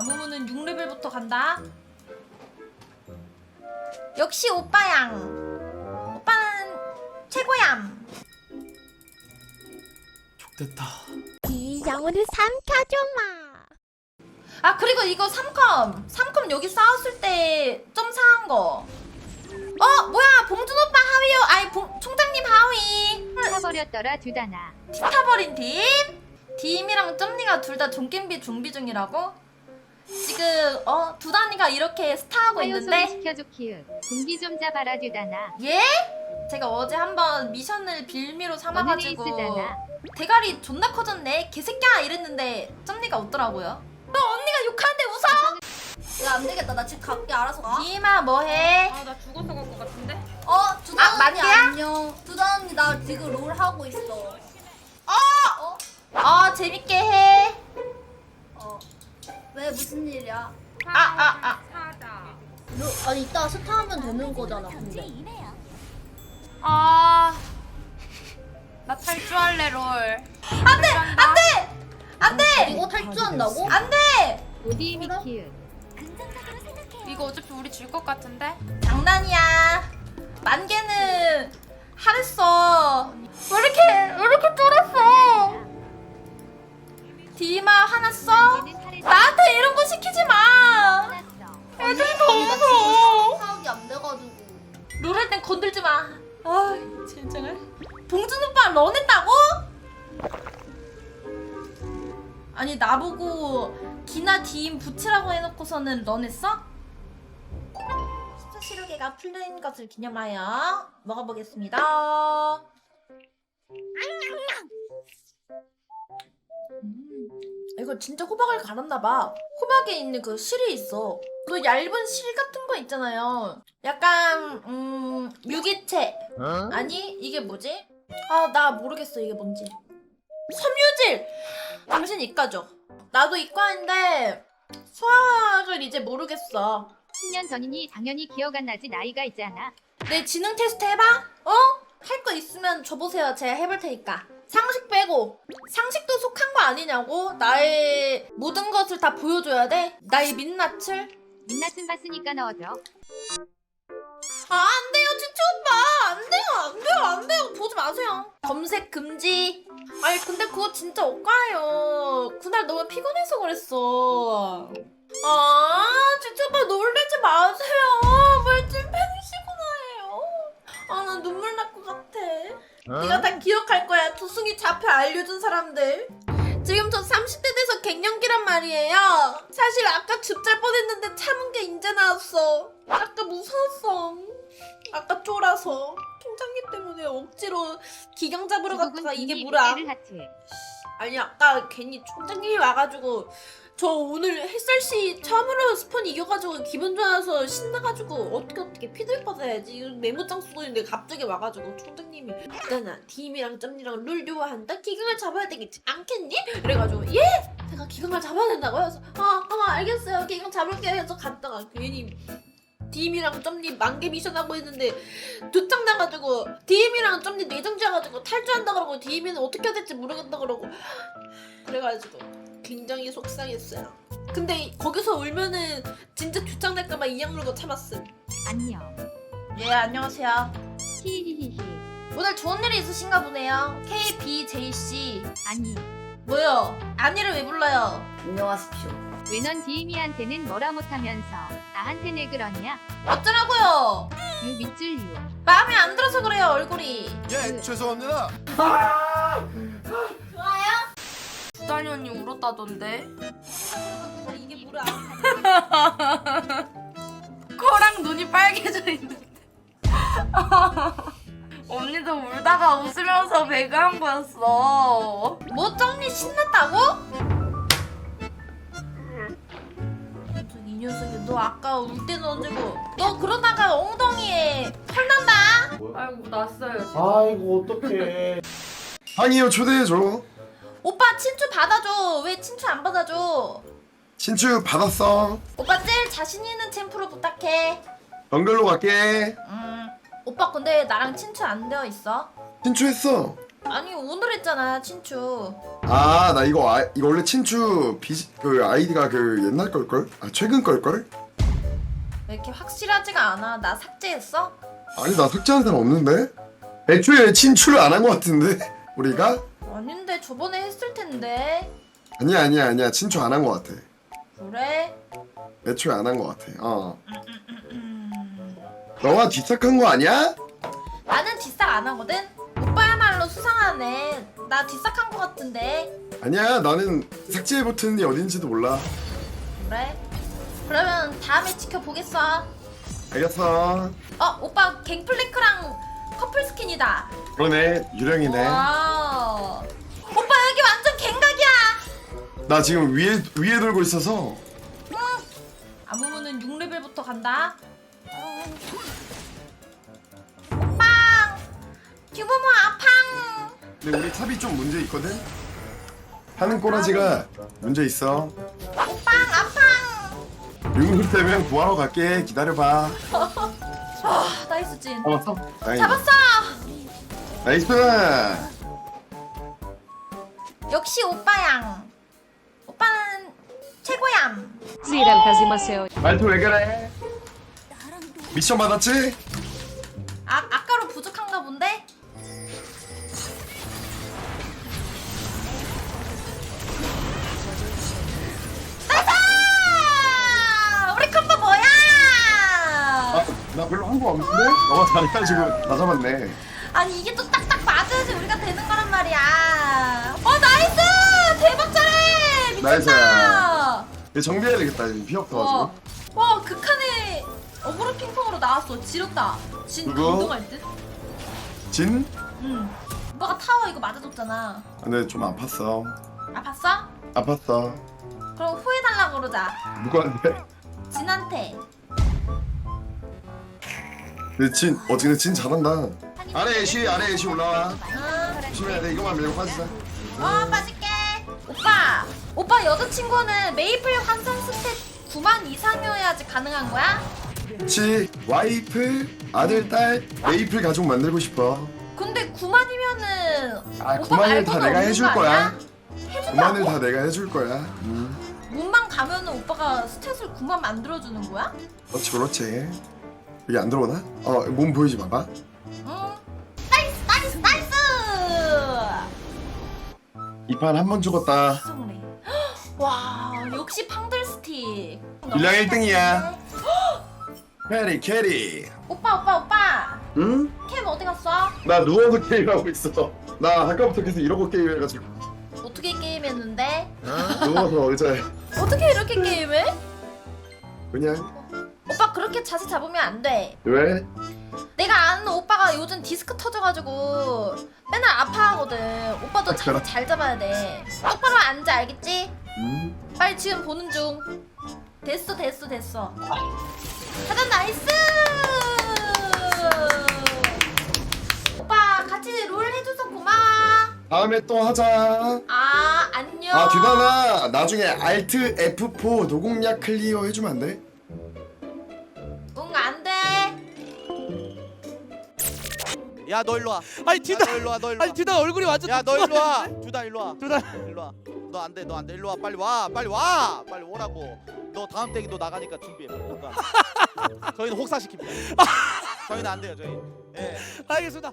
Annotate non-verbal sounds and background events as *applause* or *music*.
아무무는 6레벨부터 간다. 역시 오빠양. 오빠는 최고얌. 됐다. 이 영혼을 삼켜줘마. 아 그리고 이거 3컴 3컴 여기 싸웠을 때점 상한 거. 어 뭐야 봉준 오빠 하위요. 아니 봉, 총장님 하위. 타버렸더라 두다나 팀 타버린 팀. 팀이랑 점니가 둘 다 종겜비 준비 중이라고? 지금 어 두단이가 이렇게 스타하고 있는데 시켜줘 키읔 공기 좀 잡아라 두다나 예? 제가 어제 한번 미션을 빌미로 삼아가지고 대가리 존나 커졌네 개새끼야 이랬는데 점니가 웃더라고요 너 언니가 욕하는데 웃어? 야, 안 되겠다. 나 집 갈게. 알아서 가. 디마 뭐해? 아 나 죽어서 갈 것 같은데? 어, 두단 아, 언니? 안녕. 두단 언니 나 지금 롤 하고 있어. 어 재밌게 해 어. 왜 무슨 일이야? 아, 아, 아. 사자 롤, 아니 이따 스타 하면 되는 거잖아. 근데. 아... 나 탈주할래 롤 안돼 안돼 안돼 이거 탈주한다고? 안돼 오디 미 키읔 이거 어차피 우리 줄것 같은데? 장난이야 만개는 하랬어 아니 나보고 기나 디임 붙이라고 해놓고서는 런했어? 숫자 시루개가 풀린 것을 기념하여 먹어보겠습니다. 음, 이거 진짜 호박을 갈았나봐. 호박에 있는 그 실이 있어. 그 얇은 실 같은 거 있잖아요. 약간 음 유기체 아니 이게 뭐지? 아 나 모르겠어 이게 뭔지. 섬유질. 당신 이과죠? 나도 이과인데 수학을 이제 모르겠어. 10년 전이니 당연히 기억 안 나지 나이가 있잖아 내 지능 테스트 해봐. 어? 할 거 있으면 줘보세요. 제가 해볼 테니까. 상식 빼고 상식도 속한 거 아니냐고? 나의 모든 것을 다 보여줘야 돼? 나의 민낯을? 민낯은 봤으니까 넣어줘 아, 안 돼요, 쭈쭈 오빠. 안 돼요, 안 돼요, 안 돼요. 보지 마세요. 검색 금지. 아니, 근데 그거 진짜 억까예요. 그날 너무 피곤해서 그랬어. 아, 쭈쭈 오빠 놀래지 마세요. 물질팽이시구나해요. 아, 나 눈물 날 것 같아. 네가 다 기억할 거야. 두승이 좌표 알려준 사람들. 지금 저 30대 돼서 갱년기란 말이에요. 사실 아까 줍잘 뻔했는데 참은 게 이제 나왔어. 쫄아서. 총장님 때문에 억지로 기경 잡으러 갔다가 이게 뭐라. 아니 아까 괜히 총장님이 와가지고 저 오늘 햇살씨 처음으로 스폰 이겨가지고 기분 좋아서 신나가지고 어떻게 어떻게 피들 받아야지 메모장 쓰고 있는데 갑자기 와가지고 총장님이 나나 팀이랑 점이랑 룰 좋아한다 기강을 잡아야 되겠지 않겠니? 이래가지고 예? 제가 기강을 잡아야 된다고요? 그래서 아, 아 알겠어요 기강 잡을게요 해서 갔다가 괜히 디임이랑 점님 만개 미션 하고 있는데 두탕 나가지고 디임이랑 점님 뇌정지해가지고 탈주한다 그러고 디임이는 어떻게 해야 될지 모르겠다 그러고 그래가지고 굉장히 속상했어요. 근데 거기서 울면은 진짜 주창 날까봐 이악 물고 참았음. 안녕 예 안녕하세요. 히히히히 오늘 좋은 일이 있으신가 보네요. KBJC 아니 뭐요? 아니를 왜 불러요? 안녕하십시오. 왜넌 디미한테는 뭐라 못하면서 나한테 내 그러냐 어쩌라고요? 유 밑줄 유 마음에 안 들어서 그래요 얼굴이. 예, 죄송합니다. 두다리 언니 울었다던데 이게 뭐야? *laughs* 코랑 눈이 빨개져 있는데 *laughs* 언니도 울다가 웃으면서 배그한 거였어 뭐 쩡니 신났다고? 아까 울 때는 언제고 너 그러다가 엉덩이에 털 난다 아이고 났어요 지금 아이고 어떡해. *laughs* 아니요, 초대해줘. 오빠 친추 받아줘 왜 친추 안 받아줘 친추 받았어. 오빠 제일 자신 있는 챔프로 부탁해 연결로 갈게. 음 오빠 근데 나랑 친추 안 되어 있어 친추했어. 아니 오늘 했잖아 친추 아 나 이거 아, 이거 원래 친추 비, 그 아이디가 그 옛날 걸걸? 아 최근 걸걸? 왜 이렇게 확실하지가 않아 나 삭제했어? 아니 나 삭제한 사람 없는데? 애초에 친추를 안한 것 같은데 *laughs* 우리가? 아닌데 저번에 했을 텐데 아니야 아니야 아니야 친추 안한 것 같아 그래? 애초에 안 한 것 같아 어 너가 뒷삭한 거 아니야? 나는 뒷삭 안 하거든? 오빠야말로 수상하네 나 뒷삭한 거 같은데 아니야 나는 삭제 버튼이 어딘지도 몰라 그래? 그러면 다음에 지켜보겠어. 알겠어. 어 오빠 갱플랭크랑 커플 스킨이다. 그러네. 유령이네. 와우. 오빠 여기 완전 갱각이야. 나 지금 위에 위에 돌고 있어서. 아무무는 6레벨부터 간다. 오빠 규모모 아팡! 근데 우리 탑이 좀 문제 있거든? 하는 꼬라지가 문제 있어. 오빵 아팡 융물 때문에 구하러 갈게 기다려봐 아 나이스 진 잡았어? 다행이다 잡았어 나이스 역시 오빠양 오빠는 최고얌 지랄하지 마세요. 말투 왜 그래? 미션 받았지? 아 없는데? 너가 잘해가지고 다 잡았네 아니 이게 또 딱딱 맞아야지 우리가 되는 거란 말이야. 어 나이스 대박 잘해 미쳤다. 이거 정비해야 되겠다 지금 피 와, 없어가지고 와 극한의 어그로 핑퐁으로 나왔어. 지렸다. 진 누구? 감동할 듯. 진? 응. 오빠가 타워 이거 맞아줬잖아. 아, 근데 좀 아팠어 아팠어? 아팠어 그럼 후회달라 그러자. 누구한테? 진한테. 근데 진 어떻게 진 잘한다 아래 애쉬 아래 애쉬 올라와 응. 조심해야 돼 이거만 밀고 빠지자 어 빠질게. 오빠, 오빠 여자친구는 메이플 환상 스탯 9만 이상이어야지 가능한 거야? 그치 와이프 아들 딸 메이플 가족 만들고 싶어 근데 9만이면은 아 오빠 9만을 다 말고는 내가 없는 해줄 거 거야 아니야? 9만을 다 내가 해줄 거야 음. 몸만 가면은 오빠가 스탯을 9만 만들어주는 거야? 그렇지 그렇지 여기 안 들어오나? 어 몸 보이지 봐봐 응. 나이스 나이스 나이스. 이 판 한 번 죽었다. *gasps* 와 역시 팡들 스틱. 일량 1등이야 캐리 캐리 오빠 오빠 오빠. 응? 캠 어디 갔어? 나 누워서 게임하고 있어 나 아까부터 계속 이러고 게임해가지고 어떻게 게임했는데? 누워서 의자에 어떻게 이렇게 게임해? 그냥 그렇게 자세 잡으면 안 돼. 왜? 내가 아는 오빠가 요즘 디스크 터져가지고 맨날 아파하거든. 오빠도 자세 그래. 잘 잡아야 돼. 똑바로 앉아 알겠지? 음? 빨리 지금 보는 중. 됐어 됐어 됐어. 가자 나이스. 오빠 같이 롤 해줘서 고마워. 다음에 또 하자 아 안녕. 아 듀나나 나중에 알트 F4 노공략 클리어 해주면 안 돼? 야 너 일로 와. 아니 야, 듀나 너 일로 와. 너 일로 와. 아니 듀나 얼굴이 완전 야 너 일로 와. *laughs* 두다 일로 와. 듀나 일로 와. 너 안 돼. 너 안 돼. 일로 와. 빨리 와. 빨리 와. 빨리 오라고. 너 다음 땡이 너 나가니까 준비해. 뭔가. *laughs* 저희는 혹사시킵니다. 저희는 안 돼요. 저희. 예. 알겠습니다